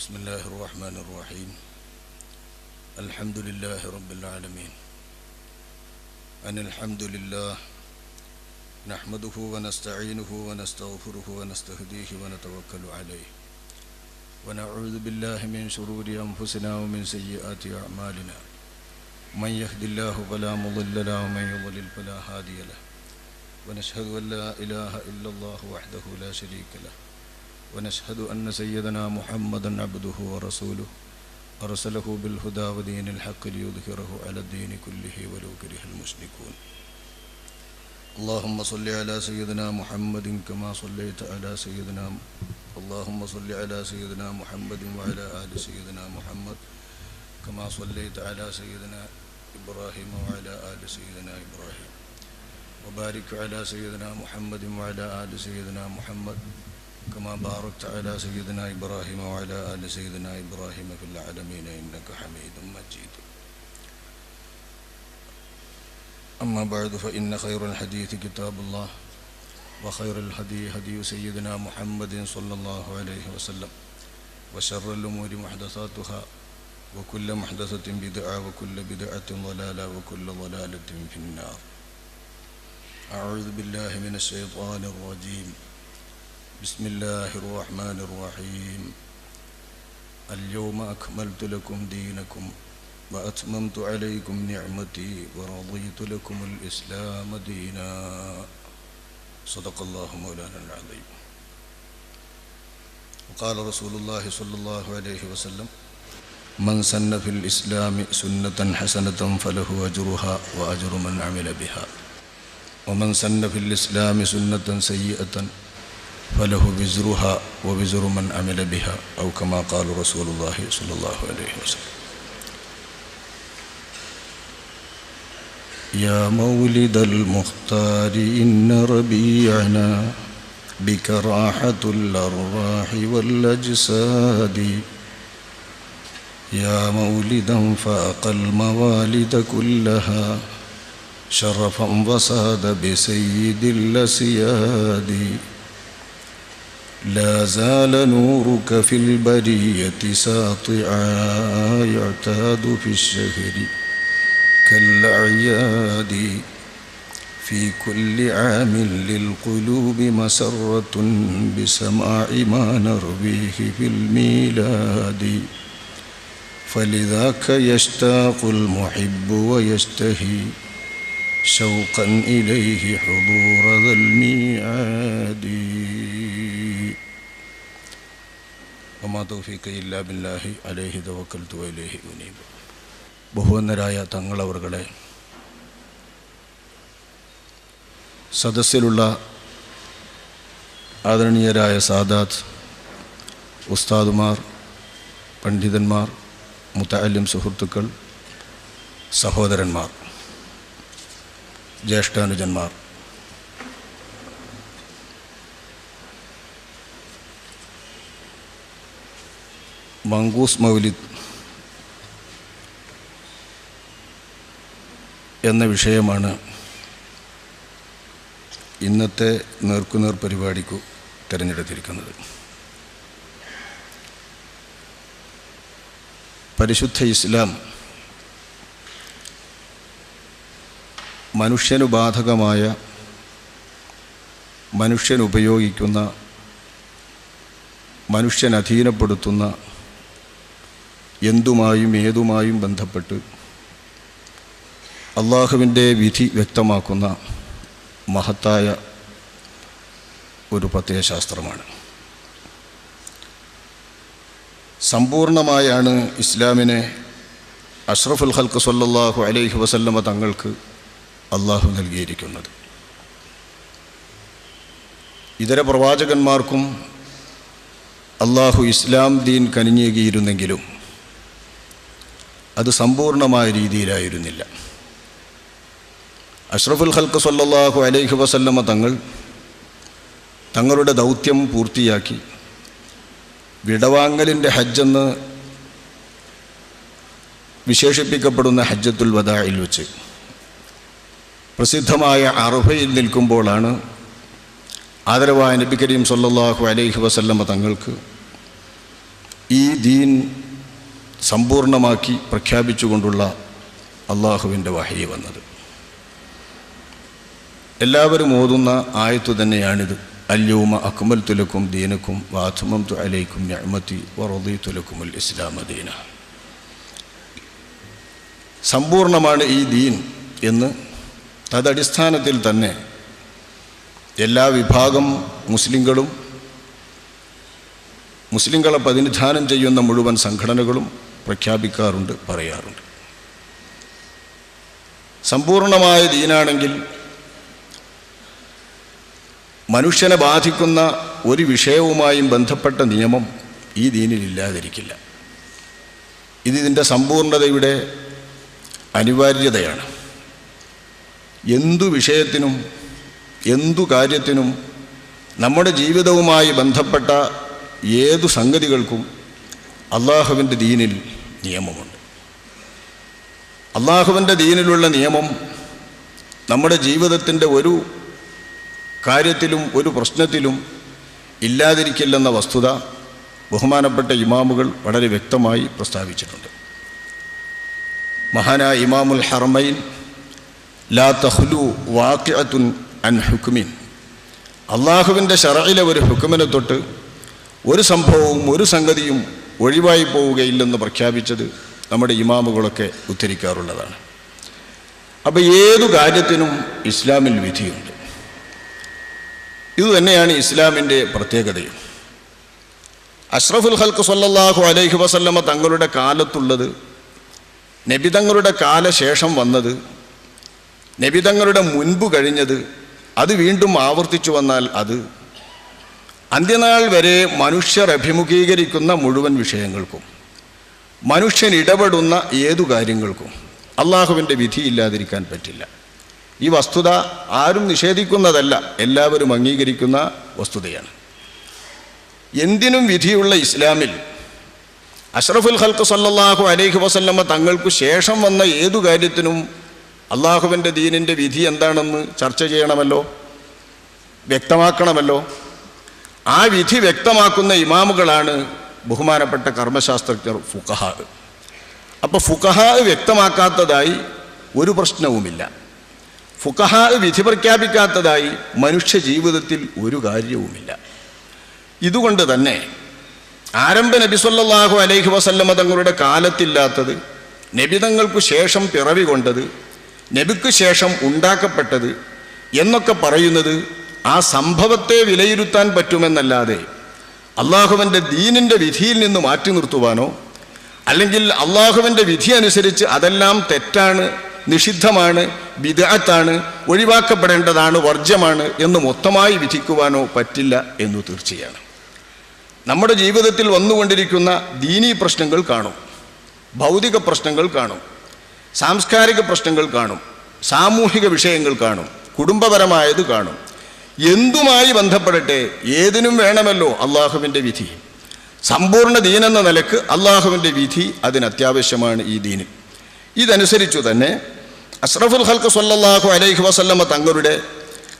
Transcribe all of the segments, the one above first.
بسم الله الرحمن الرحيم. الحمد لله رب العالمين. أن الحمد لله نحمده ونستعينه ونستغفره ونستهديه ونتوكل عليه. ونعوذ بالله من شرور أنفسنا ومن سيئات أعمالنا. من يهد الله فلا مضل له ومن يضلل فلا هادي له. ونشهد أن لا إله إلا الله وحده لا شريك له. ونشهد أن سيدنا محمدا عبده ورسوله أرسله بالهدى ودين الحق ليظهره على الدين كله ولو كره المشركون. اللهم صل على سيدنا محمد كما صليت على سيدنا اللهم صل على سيدنا محمد وعلى آل سيدنا محمد كما صليت على سيدنا إبراهيم وعلى آل سيدنا إبراهيم. وبارك على سيدنا محمد وعلى آل سيدنا محمد كما باركت على سيدنا إبراهيم وعلى آل سيدنا إبراهيم في العالمين إنك حميد مجيد. أما بعد فإن خير الحديث كتاب الله وخير الهدي هدي سيدنا محمد صلى الله عليه وسلم وشر الأمور محدثاتها وكل محدثة بدعة وكل بدعة ضلالة وكل ضلالة في النار. أعوذ بالله من الشيطان الرجيم. بسم الله الرحمن الرحيم. اليوم أكملت لكم دينكم وأتممت عليكم نعمتي ورضيت لكم الإسلام دينا. صدق الله مولانا العظيم. وقال رسول الله صلى الله عليه وسلم من سن في الإسلام سنة حسنة فله أجرها وأجر من عمل بها. ومن سن في الإسلام سنة سيئة فله وزرها ووزر من عمل بها أو كما قال رسول الله صلى الله عليه وسلم. يا مولد المختار إن ربيعنا بك راحة الأرواح والأجساد. يا مولدا فاق الموالد كلها شرفا وساد بسيد الأسياد. لا زال نورك في البرية ساطعا يعتاد في الشهر كالأعياد. في كل عام للقلوب مسرة بسماع ما نرويه في الميلاد. فلذاك يشتاق المحب ويشتهي شوقا إليه حضور ذا الميعاد. ഒമാ അലേഹി തവക്കൽ തുവലേഹി മുനീബ് ബഹുവന്നരായ തങ്ങളവറുകളെ സദസ്സിലുള്ള ആദരണീയരായ സാദാത്ത് ഉസ്താദുമാർ പണ്ഡിതന്മാർ മുത്താലിം സുഹൃത്തുക്കൾ സഹോദരന്മാർ ജ്യേഷ്ഠാനുജന്മാർ മങ്കൂസ് മൗലിദ് എന്ന വിഷയമാണ് ഇന്നത്തെ നേർക്കുനേർ പരിപാടിക്കു തിരഞ്ഞെടുത്തിരിക്കുന്നത്. പരിശുദ്ധ ഇസ്ലാം മനുഷ്യനു ബാധകമായ മനുഷ്യൻ അധീനപ്പെടുത്തുന്ന എന്തുമായും ഏതുമായും ബന്ധപ്പെട്ട് അള്ളാഹുവിന്റെ വിധി വ്യക്തമാക്കുന്ന മഹത്തായ ഒരു പ്രത്യയശാസ്ത്രമാണ്. സമ്പൂർണമായാണ് ഇസ്ലാമിനെ അഷ്റഫുൽ ഹൽക്ക് സല്ലാഹു അലൈഹി വസല്ലമ തങ്ങൾക്ക് അള്ളാഹു നൽകിയിരിക്കുന്നത്. ഇതര പ്രവാചകന്മാർക്കും അള്ളാഹു ഇസ്ലാം ദീൻ കനിഞ്ഞേകിയിരുന്നെങ്കിലും അത് സമ്പൂർണമായ രീതിയിലായിരുന്നില്ല. അഷ്റഫുൽ ഹൽക്ക് സല്ലാഹു അലൈഹി വസല്ലമ തങ്ങൾ തങ്ങളുടെ ദൗത്യം പൂർത്തിയാക്കി. വിടവാങ്ങലിന്റെ ഹജ്ജെന്ന് വിശേഷിപ്പിക്കപ്പെടുന്ന ഹജ്ജത്തുൽ വദായിൽ വെച്ച്. പ്രസിദ്ധമായ അറുഫയിൽ നിൽക്കുമ്പോഴാണ് ആദരവായ നബി കരീം സല്ലല്ലാഹു അലൈഹി വസല്ലമ തങ്ങൾക്ക് ഈ ദീൻ സമ്പൂർണമാക്കി പ്രഖ്യാപിച്ചുകൊണ്ടുള്ള അള്ളാഹുവിന്റെ വഹയി വന്നത്. എല്ലാവരും ഓതുന്ന ആയത്തു തന്നെയാണിത്. അല്യൂമ അക്മൽ തുലക്കും ദീനക്കും വാധുമം തു അലൈക്കും ഞമത്തി വറുദി തുലക്കുമുൽ ഇസ്ലാമ ദീന. സമ്പൂർണമാണ് ഈ ദീൻ എന്ന് തദടിസ്ഥാനത്തിൽ തന്നെ എല്ലാ വിഭാഗം മുസ്ലിങ്ങളും മുസ്ലിങ്ങളെ പ്രതിനിധാനം ചെയ്യുന്ന മുഴുവൻ സംഘടനകളും പ്രഖ്യാപിക്കാറുണ്ട് പറയാറുണ്ട്. സമ്പൂർണമായ ദീനാണെങ്കിൽ മനുഷ്യനെ ബാധിക്കുന്ന ഒരു വിഷയവുമായും ബന്ധപ്പെട്ട നിയമം ഈ ദീനിലില്ലാതിരിക്കില്ല ഇത് ഇതിന്റെ സമ്പൂർണതയുടെ അനിവാര്യതയാണ്. എന്തു വിഷയത്തിനും എന്തു കാര്യത്തിനും നമ്മുടെ ജീവിതവുമായി ബന്ധപ്പെട്ട ഏതു സംഗതികൾക്കും അള്ളാഹുവിന്റെ ദീനിൽ നിയമമുണ്ട്. അള്ളാഹുവിന്റെ ദീനിലുള്ള നിയമം നമ്മുടെ ജീവിതത്തിന്റെ ഒരു കാര്യത്തിലും ഒരു പ്രശ്നത്തിലും ഇല്ലാതിരിക്കില്ലെന്ന വസ്തുത ബഹുമാനപ്പെട്ട ഇമാമുകൾ വളരെ വ്യക്തമായി പ്രസ്താവിച്ചിട്ടുണ്ട്. മഹാനായ ഇമാമുൽ ഹർമൈൻ ലാ തഹ്ലു വാക്യത്തുൻ അൻ ഹുക്മിൻ. അള്ളാഹുവിന്റെ ഷറയിലെ ഒരു ഹുക്കുമിനെ തൊട്ട് ഒരു സംഭവവും ഒരു സംഗതിയും ഒഴിവായി പോവുകയില്ലെന്ന് പ്രഖ്യാപിച്ചത് നമ്മുടെ ഇമാമുകളൊക്കെ ഉദ്ധരിക്കാറുള്ളതാണ്. അപ്പോൾ ഏതു കാര്യത്തിനും ഇസ്ലാമിൽ വിധിയുണ്ട്. ഇതുതന്നെയാണ് ഇസ്ലാമിന്റെ പ്രത്യേകതയും. അഷ്റഫുൽ ഹൽക്ക് സല്ലാഹു അലൈഹി വസല്ലമ തങ്ങളുടെ കാലത്തുള്ളത് നബിതങ്ങളുടെ കാലശേഷം വന്നത് നബിതങ്ങളുടെ മുൻപ് കഴിഞ്ഞത് അത് വീണ്ടും ആവർത്തിച്ചു വന്നാൽ അത് അന്ത്യനാൾ വരെ മനുഷ്യർ അഭിമുഖീകരിക്കുന്ന മുഴുവൻ വിഷയങ്ങൾക്കും മനുഷ്യൻ ഇടപെടുന്ന ഏതു കാര്യങ്ങൾക്കും അള്ളാഹുവിന്റെ വിധിയില്ലാതിരിക്കാൻ പറ്റില്ല. ഈ വസ്തുത ആരും നിഷേധിക്കുന്നതല്ല എല്ലാവരും അംഗീകരിക്കുന്ന വസ്തുതയാണ്. എന്തിനും വിധിയുള്ള ഇസ്ലാമിൽ അഷ്റഫുൽ ഹൽക്ക് സല്ലാഹു അലൈഹി വസല്ലമ്മ തങ്ങൾക്ക് ശേഷം വന്ന ഏതു കാര്യത്തിനും അള്ളാഹുവിന്റെ ദീനിന്റെ വിധി എന്താണെന്ന് ചർച്ച ചെയ്യണമല്ലോ? വ്യക്തമാക്കണമല്ലോ? ആ വിധി വ്യക്തമാക്കുന്ന ഇമാമുകളാണ് ബഹുമാനപ്പെട്ട കർമ്മശാസ്ത്രജ്ഞർ ഫുക്കഹ അപ്പോൾ ഫുക്കഹ വ്യക്തമാക്കാത്തതായി ഒരു പ്രശ്നവുമില്ല. ഫുക്കഹ വിധി പ്രഖ്യാപിക്കാത്തതായി മനുഷ്യ ജീവിതത്തിൽ ഒരു കാര്യവുമില്ല. ഇതുകൊണ്ട് തന്നെ ആരംഭ നബി സല്ലല്ലാഹു അലൈഹി വസല്ലമ തങ്ങളുടെ കാലത്തില്ലാത്തത് നബിതങ്ങൾക്ക് ശേഷം പിറവി കൊണ്ടത് നബിക്ക് ശേഷം ഉണ്ടാക്കപ്പെട്ടത് എന്നൊക്കെ പറയുന്നത് ആ സംഭവത്തെ വിലയിരുത്താൻ പറ്റുമെന്നല്ലാതെ അള്ളാഹുവിന്റെ ദീനിന്റെ വിധിയിൽ നിന്ന് മാറ്റി നിർത്തുവാനോ അല്ലെങ്കിൽ അള്ളാഹുവിന്റെ വിധി അനുസരിച്ച് അതെല്ലാം തെറ്റാണ് നിഷിദ്ധമാണ് വിദഗ്ധാണ് ഒഴിവാക്കപ്പെടേണ്ടതാണ് വർജ്യമാണ് എന്ന് മൊത്തമായി വിധിക്കുവാനോ പറ്റില്ല എന്ന് തീർച്ചയാണ്. നമ്മുടെ ജീവിതത്തിൽ വന്നുകൊണ്ടിരിക്കുന്ന ദീനീ പ്രശ്നങ്ങൾ കാണും ഭൗതിക പ്രശ്നങ്ങൾ കാണും സാംസ്കാരിക പ്രശ്നങ്ങൾ കാണും സാമൂഹിക വിഷയങ്ങൾ കാണും കുടുംബപരമായത് കാണും. എന്തുമായി ബന്ധപ്പെടട്ടെ? ഏതിനും വേണമല്ലോ അള്ളാഹുവിന്റെ വിധി. സമ്പൂർണ ദീനെന്ന നിലയ്ക്ക് അള്ളാഹുവിന്റെ വിധി അതിനത്യാവശ്യമാണ് ഈ ദീന്. ഇതനുസരിച്ചു തന്നെ അഷ്റഫുൽ ഹൽക്ക് സല്ലാഹു അലൈഹി വസല്ലമ്മ തങ്ങളുടെ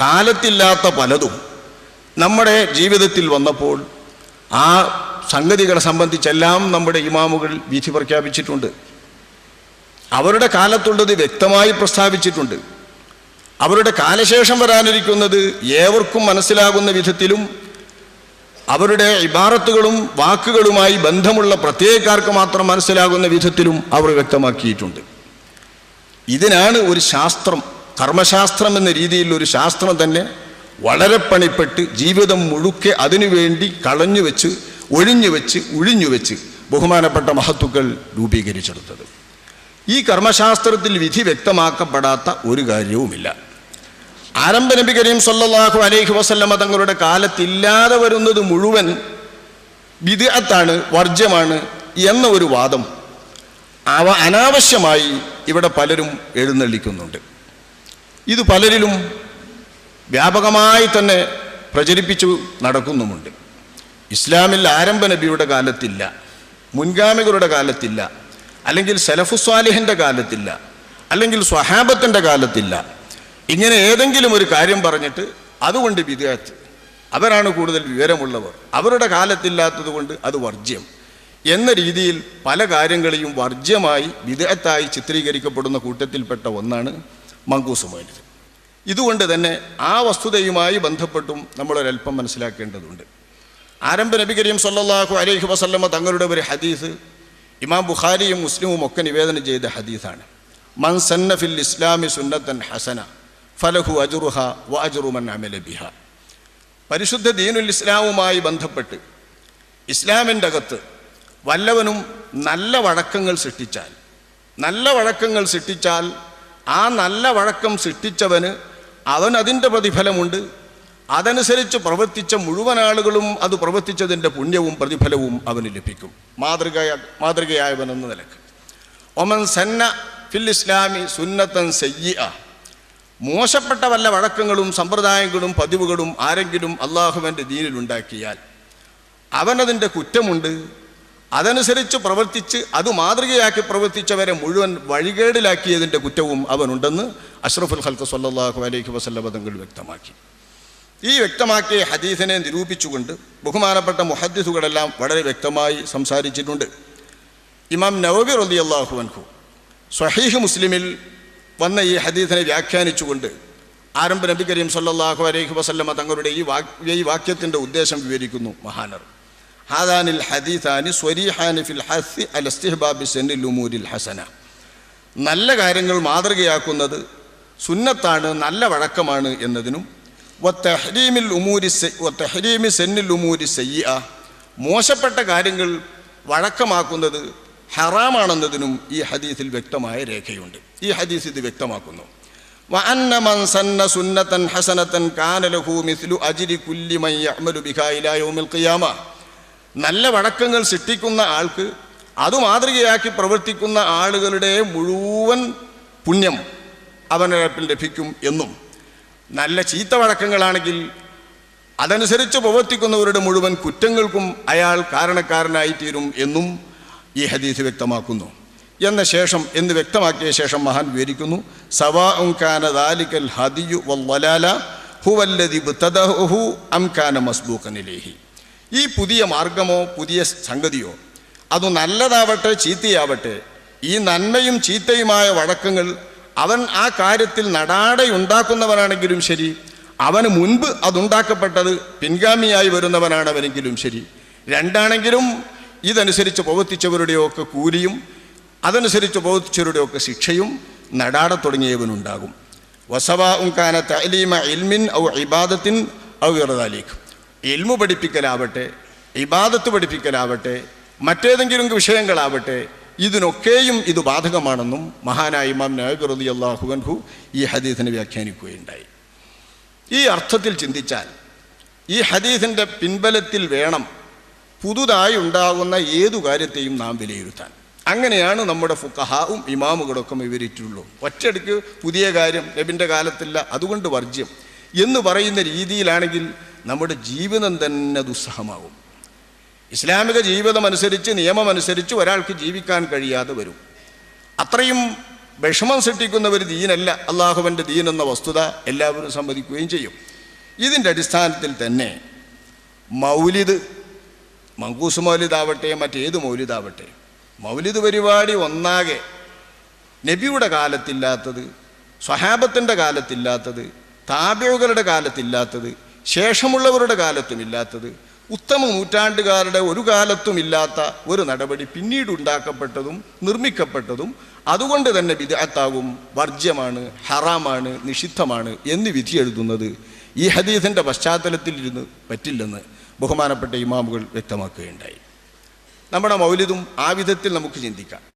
കാലത്തില്ലാത്ത പലതും നമ്മുടെ ജീവിതത്തിൽ വന്നപ്പോൾ ആ സംഗതികളെ സംബന്ധിച്ചെല്ലാം നമ്മുടെ ഇമാമുകൾ വിധി പ്രഖ്യാപിച്ചിട്ടുണ്ട്. അവരുടെ കാലത്തുള്ളത് വ്യക്തമായി പ്രസ്താവിച്ചിട്ടുണ്ട്. അവരുടെ കാലശേഷം വരാനിരിക്കുന്നത് ഏവർക്കും മനസ്സിലാകുന്ന വിധത്തിലും അവരുടെ ഇബാറത്തുകളും വാക്കുകളുമായി ബന്ധമുള്ള പ്രത്യേകക്കാർക്ക് മാത്രം മനസ്സിലാകുന്ന വിധത്തിലും അവർ വ്യക്തമാക്കിയിട്ടുണ്ട്. ഇതിനാണ് ഒരു ശാസ്ത്രം കർമ്മശാസ്ത്രം എന്ന രീതിയിൽ ഒരു ശാസ്ത്രം തന്നെ വളരെ പണിപ്പെട്ട് ജീവിതം മുഴുക്കെ അതിനുവേണ്ടി കളഞ്ഞു വെച്ച് ഒഴിഞ്ഞു വെച്ച് ഉഴിഞ്ഞു വെച്ച് ബഹുമാനപ്പെട്ട മഹത്തുക്കൾ രൂപീകരിച്ചെടുത്തത്. ഈ കർമ്മശാസ്ത്രത്തിൽ വിധി വ്യക്തമാക്കപ്പെടാത്ത ഒരു കാര്യവുമില്ല. ആരംഭ നബി കരീം സല്ലാഹു അലൈഹി വസല്ലമ തങ്ങളുടെ കാലത്തില്ലാതെ വരുന്നത് മുഴുവൻ വിദഗ്ധാണ് വർജ്യമാണ് എന്ന ഒരു വാദം അവ അനാവശ്യമായി ഇവിടെ പലരും എഴുന്നള്ളിക്കുന്നുണ്ട്. ഇത് പലരിലും വ്യാപകമായി തന്നെ പ്രചരിപ്പിച്ചു നടക്കുന്നുമുണ്ട്. ഇസ്ലാമിൽ ആരംഭ നബിയുടെ കാലത്തില്ല മുൻഗാമികളുടെ കാലത്തില്ല അല്ലെങ്കിൽ സലഫുസ്വാലിഹിന്റെ കാലത്തില്ല അല്ലെങ്കിൽ സ്വഹാബത്തിന്റെ കാലത്തില്ല ഇങ്ങനെ ഏതെങ്കിലും ഒരു കാര്യം പറഞ്ഞിട്ട് അതുകൊണ്ട് വിദ്യാർത്ഥി അവരാണ് കൂടുതൽ വിവരമുള്ളവർ. അവരുടെ കാലത്തില്ലാത്തത് കൊണ്ട് അത് വർജ്യം. എന്ന രീതിയിൽ പല കാര്യങ്ങളെയും വർജ്യമായി വിദഗ്ധത്തായി ചിത്രീകരിക്കപ്പെടുന്ന കൂട്ടത്തിൽപ്പെട്ട ഒന്നാണ് മങ്കൂസ് ഇതുകൊണ്ട് തന്നെ ആ വസ്തുതയുമായി ബന്ധപ്പെട്ടും നമ്മളൊരല്പം മനസ്സിലാക്കേണ്ടതുണ്ട്. ആരംഭ നബി കരീം സല്ലല്ലാഹു അലൈഹി വസല്ലമ തങ്ങളുടെ ഒരു ഹദീസ് ഇമാം ബുഖാരിയും മുസ്ലിമും ഒക്കെ നിവേദനം ചെയ്ത ഹദീസാണ്. മൻ സന്ന ഫിൽ ഇസ്ലാമി സുന്നത്തൻ ഹസന. ഫലഹു അജുറുഹ വ അജുറുമൻ അമല ബിഹ. പരിശുദ്ധ ദീനുൽ ഇസ്ലാമുമായി ബന്ധപ്പെട്ട് ഇസ്ലാമിന്റെ അകത്ത് വല്ലവനും നല്ല വഴക്കങ്ങൾ സൃഷ്ടിച്ചാൽ നല്ല വഴക്കങ്ങൾ സൃഷ്ടിച്ചാൽ ആ നല്ല വഴക്കം സൃഷ്ടിച്ചവന് അവൻ അതിന്റെ പ്രതിഫലമുണ്ട്. അതനുസരിച്ച് പ്രവർത്തിച്ച മുഴുവൻ ആളുകളും അത് പ്രവർത്തിച്ചതിന്റെ പുണ്യവും പ്രതിഫലവും അവന് ലഭിക്കും. മാതൃക മാതൃകയായവനെന്ന നിലയ്ക്ക്. ഒമൻ സന്ന ഫിൽ ഇസ്ലാമി സുന്നത്തൻ സയ്യ മോശപ്പെട്ട വല്ല വഴക്കങ്ങളും സമ്പ്രദായങ്ങളും പതിവുകളും ആരെങ്കിലും അള്ളാഹുവിന്റെ ദീനിലുണ്ടാക്കിയാൽ അവനതിന്റെ കുറ്റമുണ്ട്. അതനുസരിച്ച് പ്രവർത്തിച്ച് അത് മാതൃകയാക്കി പ്രവർത്തിച്ചവരെ മുഴുവൻ വഴികേടിലാക്കിയതിന്റെ കുറ്റവും അവനുണ്ടെന്ന് അഷ്റഫുൽ ഹൽക്ക് സല്ലാഹു അലൈഹി വസല്ലം തങ്ങൾ വ്യക്തമാക്കി. ഈ വ്യക്തമാക്കിയ ഹദീസിനെ നിരൂപിച്ചുകൊണ്ട് ബഹുമാനപ്പെട്ട മുഹദ്ദിസുകളെല്ലാം വളരെ വ്യക്തമായി സംസാരിച്ചിട്ടുണ്ട്. ഇമാം നവബി റലി അള്ളാഹു അൻഹു സ്വഹീഹ് മുസ്ലിമിൽ വന്ന ഈ ഹദീസിനെ വ്യാഖ്യാനിച്ചുകൊണ്ട് ആരംഭ നബി കരീം സല്ലാഹു അലൈഹി വസല്ലമ തങ്ങളുടെ ഈ വാക്യ ഈ വാക്യത്തിന്റെ ഉദ്ദേശം വിവരിക്കുന്നു മഹാനർ. ഹാദാനിൽ ഹദീസാനി സ്വരീഹാനി ഫിൽ ഹസി അൽ അസ്തിഹബാബി സെന്നിൽ ഉമൂരിൽ ഹസന. നല്ല കാര്യങ്ങൾ മാതൃകയാക്കുന്നത് സുന്നത്താണ് നല്ല വഴക്കമാണ് എന്നതിനും വത്തഹരീമിൽ ഉമൂരി വത്തഹരീമി സെന്നിൽ ഉമൂരി സയ്യ മോശപ്പെട്ട കാര്യങ്ങൾ വഴക്കമാക്കുന്നത് ഹറാമാണെന്നതിനും ഈ ഹദീസിൽ വ്യക്തമായ രേഖയുണ്ട്. ഈ ഹദീസ് ഇത് വ്യക്തമാക്കുന്നു وأن من سن سنة حسنة كان له مثل أجر كل من يعمل بها إلى يوم القيامة നല്ല വഴക്കങ്ങൾ സൃഷ്ടിക്കുന്ന ആൾക്ക് അത് മാതൃകയാക്കി പ്രവർത്തിക്കുന്ന ആളുകളുടെ മുഴുവൻ പുണ്യം അവനൊരപ്പിൽ ലഭിക്കും എന്നും നല്ല ചീത്ത വഴക്കങ്ങളാണെങ്കിൽ അതനുസരിച്ച് പ്രവർത്തിക്കുന്നവരുടെ മുഴുവൻ കുറ്റങ്ങൾക്കും അയാൾ കാരണക്കാരനായി തീരും എന്നും ഈ ഹദീസ് വ്യക്തമാക്കുന്നു എന്ന ശേഷം എന്ന് വ്യക്തമാക്കിയ ശേഷം മഹാൻ വിവരിക്കുന്നു. സവാ ഉംകാന ദാലിക്കൽ ഹദിയു വല്ലാല ഹുവല്ലതി ബുത്തദഹു അംകാന മസ്ബൂഖനിലേഹി ഈ പുതിയ മാർഗമോ പുതിയ സംഗതിയോ അത് നല്ലതാവട്ടെ ചീത്തയാവട്ടെ ഈ നന്മയും ചീത്തയുമായ വഴക്കങ്ങൾ അവൻ ആ കാര്യത്തിൽ നടാടെയുണ്ടാക്കുന്നവനാണെങ്കിലും ശരി അവന് മുൻപ് അതുണ്ടാക്കപ്പെട്ടത് പിൻഗാമിയായി വരുന്നവനാണവനെങ്കിലും ശരി. രണ്ടാണെങ്കിലും ഇതനുസരിച്ച് പ്രവർത്തിച്ചവരുടെയൊക്കെ കൂലിയും അതനുസരിച്ച് ബോധിച്ചവരുടെയൊക്കെ ശിക്ഷയും നടാട തുടങ്ങിയവനുണ്ടാകും. വസവ ഉൻകാന തലീമ ഇൽമിൻ ഔ ഇബാദത്തിൻ ഔ ഇറദാലീഖ് ഇൽമു പഠിപ്പിക്കലാവട്ടെ ഇബാദത്ത് പഠിപ്പിക്കലാവട്ടെ മറ്റേതെങ്കിലും വിഷയങ്ങളാവട്ടെ ഇതിനൊക്കെയും ഇത് ബാധകമാണെന്നും മഹാനായ ഇമാം നബി റതി ഈ ഹദീസിനെ വ്യാഖ്യാനിക്കുകയുണ്ടായി. ഈ അർത്ഥത്തിൽ ചിന്തിച്ചാൽ ഈ ഹദീസിന്റെ പിൻബലത്തിൽ വേണം പുതുതായി ഉണ്ടാകുന്ന ഏതു കാര്യത്തെയും നാം വിലയിരുത്താൻ. അങ്ങനെയാണ് നമ്മുടെ ഫുക്കഹാവും ഇമാമുകളൊക്കെ വിവരിച്ചിട്ടുള്ളൂ. ഒറ്റയടിക്ക് പുതിയ കാര്യം നബിന്റെ കാലത്തില്ല അതുകൊണ്ട് വർജ്യം. എന്ന് പറയുന്ന രീതിയിലാണെങ്കിൽ നമ്മുടെ ജീവിതം തന്നെ ദുസ്സഹമാകും ഇസ്ലാമിക ജീവിതമനുസരിച്ച് നിയമമനുസരിച്ച് ഒരാൾക്ക് ജീവിക്കാൻ കഴിയാതെ വരും. അത്രയും വിഷമം സൃഷ്ടിക്കുന്ന ഒരു ദീനല്ല. അള്ളാഹുവിന്റെ ദീൻ എന്ന വസ്തുത എല്ലാവരും സമ്മതിക്കുകയും ചെയ്യും. ഇതിന്റെ അടിസ്ഥാനത്തിൽ തന്നെ മൗലിദ് മങ്കൂസ് മൗലിദാവട്ടെ മറ്റേത് മൗലിദാവട്ടെ മൗലിദ് പരിപാടി ഒന്നാകെ നബിയുടെ കാലത്തില്ലാത്തത് സ്വഹാബത്തിന്റെ കാലത്തില്ലാത്തത് താബികളുടെ കാലത്തില്ലാത്തത് ശേഷമുള്ളവരുടെ കാലത്തുമില്ലാത്തത് ഉത്തമ നൂറ്റാണ്ടുകാരുടെ ഒരു കാലത്തും ഇല്ലാത്ത ഒരു നടപടി പിന്നീട് ഉണ്ടാക്കപ്പെട്ടതും നിർമ്മിക്കപ്പെട്ടതും അതുകൊണ്ട് തന്നെ വിദഗ്ധാവും വർജ്യമാണ് ഹറാമാണ് നിഷിദ്ധമാണ് എന്ന് വിധി എഴുതുന്നത് ഈ ഹദീസിന്റെ പശ്ചാത്തലത്തിൽ ഇരുന്ന് പറ്റില്ലെന്ന് ബഹുമാനപ്പെട്ട ഇമാമുകൾ വ്യക്തമാക്കുകയുണ്ടായി. നമ്മുടെ മൗലിതും ആ വിധത്തിൽ നമുക്ക് ചിന്തിക്കാം.